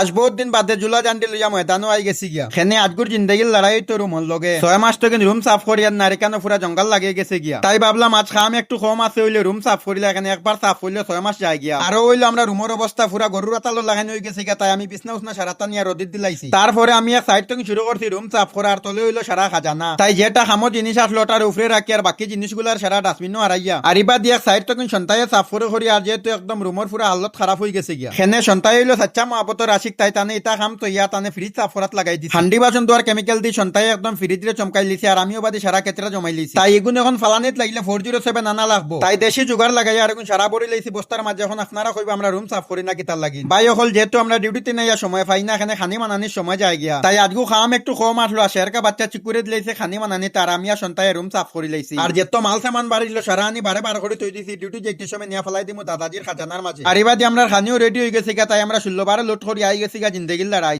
আজ বহুত দিন বাদে জুলা জানতে লইয়া ময়দানও আই গেছি গিয়া। খেনে আজগুর জিন্দগির লড়াই তো রুমর লগে। ছয় মাস থেকে রুম সাফ করি আর নারিকানো পুরা জঙ্গল লাগিয়ে গেছে গিয়া। তাই ভাবলাম, আজ খাম, একটু কম আছে, হইলে রুম সাফ করিলে এখানে একবার সাফ করলে ছয় মাস যায় গিয়া। আরও হইল আমরা রুমের অবস্থা পুরা গরুর আতালো লাগানো হয়ে গেছে গিয়া, তাই আমি বিছনা উসনা সারাতা নিয়ে রোদিত দিলাইছি। তারপরে আমি এক সাইড থেকে শুরু করছি রুম সাফ করার তলে হইল সারা খাজানা। তাই যেটা খামো জিনিস আসলো ওটার উপরে রাখি আর বাকি জিনিসগুলার সারা ডাস্টবিনও হারাইয়া আর এবার দিয়ে সাইড থেকে সন্তায় সাফ করে করি আর যেহেতু একদম রুমের পুরা হালত খারাপ হয়ে গেছে গিয়া। খেনে সন্তায় হইল সাচ্চা মহাপতর আশিক তাই তানে এটা খাম তো ইয়া তানে ফ্রিজ সাফ করাত লাগাই দিছি। হান্ডি বাসন দোয়ার কেমিক্যাল দি সন্তায় একদম ফ্রিজে চমকাই লিছি আর আমিও বাদে সারা ক্ষেত্রে জমাই লিছি। তাই এগুন এখন ফালানিত লাগিলে ফোর জিরো সেভেন আনা লাগবো তাই দেশি জোগাড় লাগাই আর এখন সারা বড়ি লাইছি বস্তার মাঝে এখন আপনারা কইবা আমরা রুম সাফ করি না কিতার লাগি। বাই হল যেহেতু আমরা ডিউটিতে নাই সময় পাই না এখানে খানি মানানির সময় যায় গিয়া। তাই আজগু খাম একটু কম আসলো আর শেরকা বাচ্চা চিকুরে দিলাইছে খানি মানানি তার আমি আর সন্তায় রুম সাফ করি লাইছি আর যেত মাল সামান বাড়িল সারা আনি বারে বারে করে তৈ দিছি ডিউটি যেতে সময় নিয়ে ফেলাই দিমু দাদাজির খাজানার মাঝে আর এবার আমরা খানিও রেডি হয়ে গেছে গা তাই আমরা ষোলো বারে লোট করি আই গেছি গা জিন্দগির লড়াই